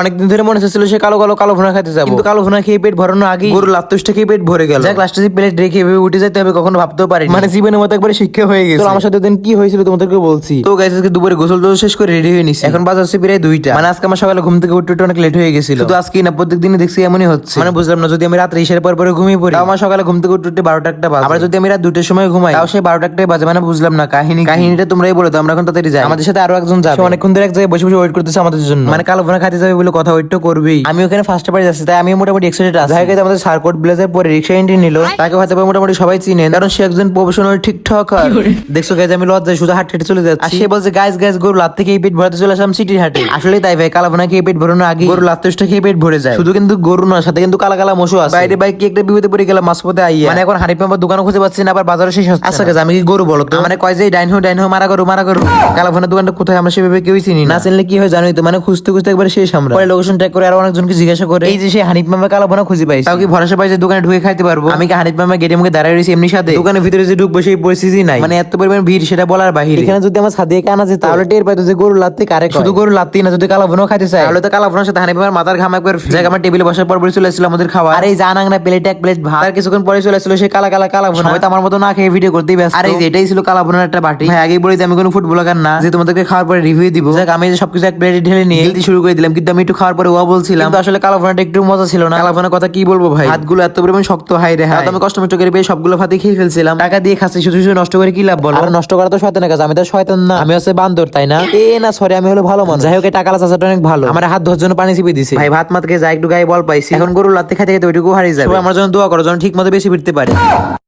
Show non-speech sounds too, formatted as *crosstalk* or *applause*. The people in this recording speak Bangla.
অনেকদিন ধরে মনে হচ্ছিল সে কালো কালো কালো ভুনা খাইতে যাব। কিন্তু কালো ভুনা খেয়ে পেট ভরানো আগে গরু লাত্তুসটা খেয়ে পেট ভরে গেল। যাক লাস্টে প্লেট রেখে এভাবে উঠে যেতে হবে কখনো ভাবতেও পারি মানে জীবনের মতো একবার শিক্ষা হয়ে গেছে। তো আমার সাথে দিন কি হয়েছিল তোমাদেরকে বলছি। তো গাইস আজকে দুপুরে গোসল টোসল শেষ করে রেডি হয়ে নিছি। এখন বাজে হচ্ছে প্রায় দুইটা। মানে আজকে আমার সকালে ঘুম থেকে উঠতে উঠতে অনেক লেট হয়ে গেছিল। তো আজকে না প্রত্যেক দিনই দেখছি এমনই হচ্ছে। মানে বুঝলাম না যদি আমি রাত্রে ইসের পর পরে ঘুমিয়ে পড়ি। আমার সকালে ঘুম থেকে উঠতে উঠতে বারোটা একটা বাজে। আবার যদি আমি রাত দুটোর সময় ঘুমাই তাও সে বারোটা একটাই বাজে মানে বুঝলাম না কাহিনী কাহিনীটা তোমরাই বলে দাও আমরা এখন তাড়াতাড়ি যাই। আমাদের সাথে আরও একজন যাবে। সে অনেকক্ষণ ধরে এক জায়গায় বসে বসে ওয়েট করতেছে আমাদের জন্য। মানে কালো ফোনা খাইতে যাবে বলে কথা ওয়েট করবি। আমি ওখানে ফার্স্ট পারে যাচ্ছি তাই আমি মোটামুটি এক্সাইটেড আছি। গেছে আমাদের সার্কট ব্লেজার পরে রিক্সা এন্ট্রি নিল তাকে হয়তো মোটামুটি সবাই চিনেন কারণ সে একজন প্রফেশনাল টিকটক দেখছ গাইজ আমি লজ্জায় শুধু হাট হেঁটে চলে যাচ্ছি। আর সে বলছে গাইজ গাইজ গরু লাত থেকে এই পেট ভরাতে চলে আসলাম সিটির হাটে। আসলে তাই ভাই কালা ভোনা খেয়ে পেট ভরানো আগে গরু লাত্তুসটা খেয়ে পেট ভরে যায়। শুধু কিন্তু গরু না সাথে কিন্তু কালা কালা মশু আছে। বাইরে বাইক একটা বিপদে পড়ে গেলাম মাঝপথে আইয়া। মানে এখন হাড়ি পাম্পার দোকানও খুঁজে পাচ্ছি না আবার বাজারে শেষ হচ্ছে আচ্ছা গাইজ আমি কি গরু বলো তো? মানে কয় যে ডাইন হো ডাইন হো মারা গরু মারা গরু। *laughs* কালা ভোনার দোকানটা কোথায় আমরা সেভাবে কেউই চিনি না চিনলে কি হয় জানোই তো মানে খুঁজতে খুঁজতে একবার শেষ আমরা। পরে লোকেশন ট্যাগ করে আরও অনেকজনকে জিজ্ঞাসা করে। এই যে সে হানিফ মামা কালা ভোনা খুঁজে পাইছি। তাও কি ভরসা পাই যে দোকানে ঢুকে খাইতে পারব? আমি কি হানিফ মামা গেটে মুখে দাঁড়ায় রয়েছি এমনি সাথে? দোকানের ভিতরে যে ঢুকবো সেই পরিস্থিতি নাই। মানে এত পরিমাণ ভিড় সেটা বলার বাহিরে। এখানে যদি আমার সাদিয়ে কানা যেত তাহলে টের পাইতো যে গরু লাত্তি কারে শুধু গরু লাত্তি না যদি কালা ভুনো খাইতে চায়। তাহলে তো কালা ভুনোর সাথে হানিফ মামার মাথার ঘাম একবার জায়গা আমার টেবিলে বসার পর পরে চলে এসেছিল আমাদের খাওয়া আর এই জানাং না প্লেট এক প্লেট ভাত। আর কিছুক্ষণ পরে চলে এসেছিল সেই কালা কালা কালা ভুনা হয়তো আমার মতো না খেয়ে ভিডিও করতেই ব্যস্ত। আর এই এটাই ছিল কালা ভুনার একটা বাটি। ভাই আগেই বলি যে আমি কোনো ফুড ব্লগার না। যে তোমাদেরকে খাওয়ার পরে রিভিউ দিব। যাক আমি যে সবকিছু এক প্লেটে ঢেলে নিয়ে শুরু করে দিলাম কিন্তু আমি একটু খাওয়ার পরে ও বলছিলাম। কিন্তু আসলে কালা ভুনাটা একটু মজা ছিল না। কালা ভুনার কথা কি বলব ভাই? হাতগুলো এত পরিমাণ শক্ত হাই রে হাই আমি কষ্ট মষ্ট করে পেয়ে সবগুলো ভাতে খেয়ে ফেলছিলাম। টাকা দিয়ে খাচ্ছি শুধু শুধু নষ্ট করে কি লাভ বলো? আর নষ্ট করা তো শয়তানের কাজ আমি তো শয়তান না। আমি হচ্ছে বান্দর তাই না? এ না সরি আমি হলো ভালো মানুষ। যাই হোক টাকালা চাচাটা অনেক ভালো। আমার হাত ধোয়ার জন্য পানি চিপে দিছে। ভাই ভাত মাত খেয়ে যা একটু গায়ে বল পাইছি। এখন গরু লাত্তে খাইতে খাইতে ওইটুকু হারিয়ে যাবে। আমার জন্য দোয়া করো যেন ঠিক মতো বেশি ফিরতে পারে।